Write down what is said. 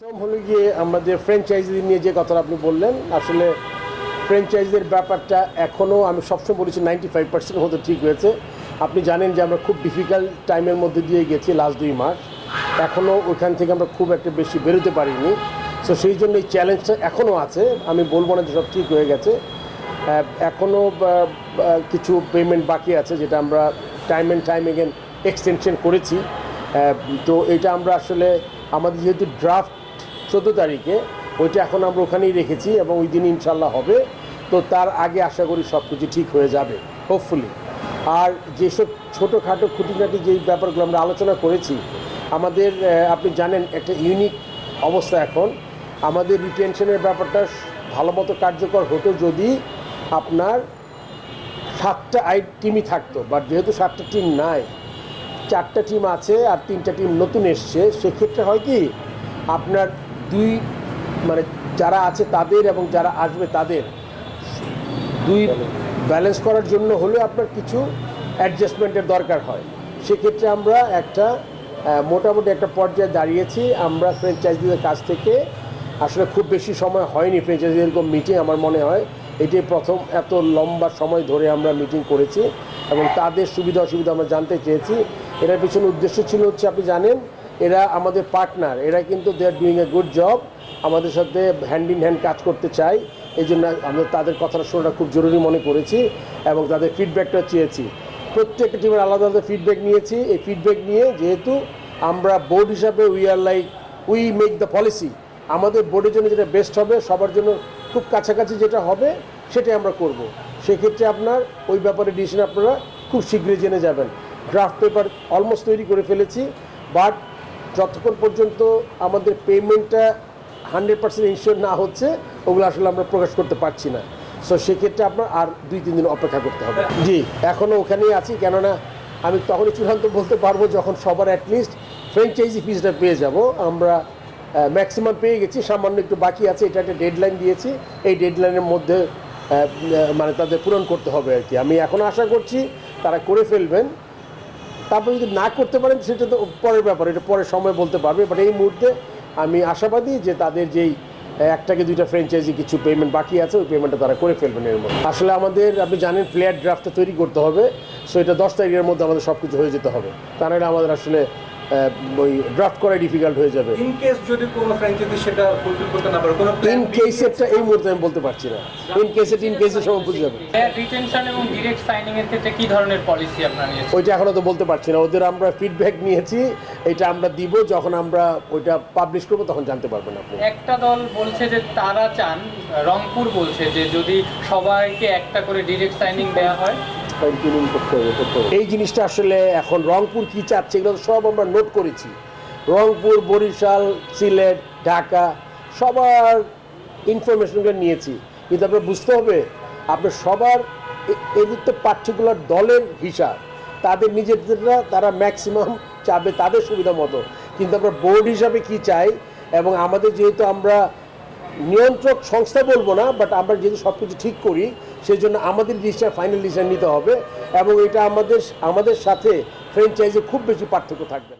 প্রথম হলো গিয়ে আমাদের ফ্র্যাঞ্চাইজি নিয়ে যে কথাটা আপনি বললেন, আসলে ফ্র্যাঞ্চাইজির ব্যাপারটা এখনও আমি সবসময় বলেছি নাইনটি ফাইভ পার্সেন্ট মতো ঠিক হয়েছে। আপনি জানেন যে আমরা খুব ডিফিকাল্ট টাইমের মধ্যে দিয়ে গেছি লাস্ট দুই মাস। এখনও ওইখান থেকে আমরা খুব একটা বেশি বেরোতে পারিনি। সো সেই জন্য এই চ্যালেঞ্জটা এখনও আছে। আমি বলব না যে সব ঠিক হয়ে গেছে। এখনও কিছু পেমেন্ট বাকি আছে যেটা আমরা time and time again extension করেছি। তো এটা আমরা আসলে আমাদের যেহেতু ড্রাফট চোদ্দ তারিখে। ওইটা এখন আমরা ওখানেই রেখেছি এবং ওই দিন ইনশাল্লাহ হবে। তো তার আগে আশা করি সব কিছু ঠিক হয়ে যাবে হোপফুলি আর যেসব ছোটোখাটো খুঁটিনাটি যেই ব্যাপারগুলো আমরা আলোচনা করেছি, আমাদের আপনি জানেন একটা ইউনিক অবস্থা এখন। আমাদের রিটেনশনের ব্যাপারটা ভালো মতো কার্যকর হতো যদি আপনার সাতটা আই টিমই থাকতো বাট যেহেতু সাতটা টিম নাই, চারটা টিম আছে আর তিনটা টিম নতুন এসছে, সেক্ষেত্রে হয় কি, আপনার দুই মানে যারা আছে তাদের এবং যারা আসবে তাদের দুই ব্যালেন্স করার জন্য হলেও আপনার কিছু অ্যাডজাস্টমেন্টের দরকার হয়। সেক্ষেত্রে আমরা একটা মোটামুটি একটা পর্যায়ে দাঁড়িয়েছি। আমরা ফ্র্যাঞ্চাইজিদের কাছ থেকে আসলে খুব বেশি সময় হয়নি ফ্র্যাঞ্চাইজি এরকম মিটিং আমার মনে হয়। এটি প্রথম এত লম্বা সময় ধরে আমরা মিটিং করেছি এবং তাদের সুবিধা অসুবিধা আমরা জানতে চেয়েছি। এটার পিছনে উদ্দেশ্য ছিল হচ্ছে, আপনি জানেন এরা আমাদের পার্টনার এরা কিন্তু they are doing a good job আমাদের সাথে হ্যান্ড ইন হ্যান্ড কাজ করতে চাই, এই জন্য আমরা তাদের কথাটা শোনাটা খুব জরুরি মনে করেছি এবং তাদের ফিডব্যাকটা চেয়েছি। প্রত্যেকটা টিমের আলাদা আলাদা ফিডব্যাক নিয়েছি, এই ফিডব্যাক নিয়ে যেহেতু আমরা বোর্ড হিসাবে we are like we make the policy আমাদের বোর্ডের জন্য যেটা বেস্ট হবে, সবার জন্য খুব কাছাকাছি যেটা হবে, সেটাই আমরা করব। সেক্ষেত্রে আপনার ওই ব্যাপারে ডিসিশন আপনারা খুব শীঘ্রই জেনে যাবেন। ড্রাফট পেপার অলমোস্ট তৈরি করে ফেলেছি বাট যতক্ষণ পর্যন্ত আমাদের পেমেন্টটা হান্ড্রেড পার্সেন্ট ইনশিওর না হচ্ছে ওগুলো আসলে আমরা প্রকাশ করতে পারছি না। সো সেক্ষেত্রে আপনার আর দুই তিন দিন অপেক্ষা করতে হবে। জি। এখনও ওখানেই আছি কেননা আমি তখনই চূড়ান্ত বলতে পারব যখন সবার অ্যাটলিস্ট ফ্র্যাঞ্চাইজি ফিজটা পেয়ে যাব। আমরা ম্যাক্সিমাম পেয়ে গেছি সামান্য একটু বাকি আছে এটা একটা ডেডলাইন দিয়েছি। এই ডেডলাইনের মধ্যে মানে তাদের পূরণ করতে হবে আর কি। আমি এখন আশা করছি তারা করে ফেলবেন। তারপর যদি না করতে পারেন, সেটা তো পরের ব্যাপার, এটা পরের সময় বলতে পারবে। বাট এই মুহূর্তে আমি আশাবাদী যে তাদের যেই একটাকে দুইটা ফ্র্যাঞ্চাইজি কিছু পেমেন্ট বাকি আছে, ওই পেমেন্টটা তারা করে ফেলবেন এর মধ্যে। আসলে আমাদের, আপনি জানেন প্লেয়ার ড্রাফটটা তৈরি করতে হবে। সো এটা দশ তারিখের মধ্যে আমাদের সব কিছু হয়ে যেতে হবে। তা নাহলে আমাদের আসলে ওই ড্রাফট করা ডিফিকাল্ট হয়ে যাবে। ইন কেস যদি কোনো ফ্র্যাঞ্চাইজি সেটা ফুলফিল করতে না পারে কোনো ইন কেসেরটা এই মুহূর্তে আমি বলতে পারছি না। ইন ইন বুঝে যাবে। রিটেনশন এবং ডিরেক্ট সাইনিং এর ক্ষেত্রে কি ধরনের পলিসি আপনারা নিয়েছেন? ওইটা এখনও তো বলতে পারছি না। ওদের আমরা ফিডব্যাক নিয়েছি এটা আমরা দিব যখন আমরা ওইটা পাবলিশ করব তখন জানতে পারবেন আপনি। একটা দল বলছে যে তারা চান রংপুর বলছে যে যদি সবাইকে একটা করে ডিরেক্ট সাইনিং দেওয়া হয় এই জিনিসটা আসলে এখন রংপুর কি চাচ্ছে, এগুলো সব আমরা নোট করেছি। রংপুর, বরিশাল, সিলেট, ঢাকা, সবার ইনফরমেশনগুলো নিয়েছি। কিন্তু আপনার বুঝতে হবে, আপনার সবার এদের তো পার্টিকুলার দলের হিসাব। তাদের নিজেদেররা তারা ম্যাক্সিমাম চাবে তাদের সুবিধা মতো। কিন্তু আমরা বোর্ড হিসাবে কি চাই, এবং আমাদের যেহেতু আমরা নিয়ন্ত্রক সংস্থা বলব না বাট আমরা যেহেতু সব কিছু ঠিক করি সেই জন্য আমাদের ডিসিশন ফাইনাল ডিসিশন নিতে হবে এবং এটা আমাদের আমাদের সাথে ফ্র্যাঞ্চাইজে খুব বেশি পার্থক্য থাকবে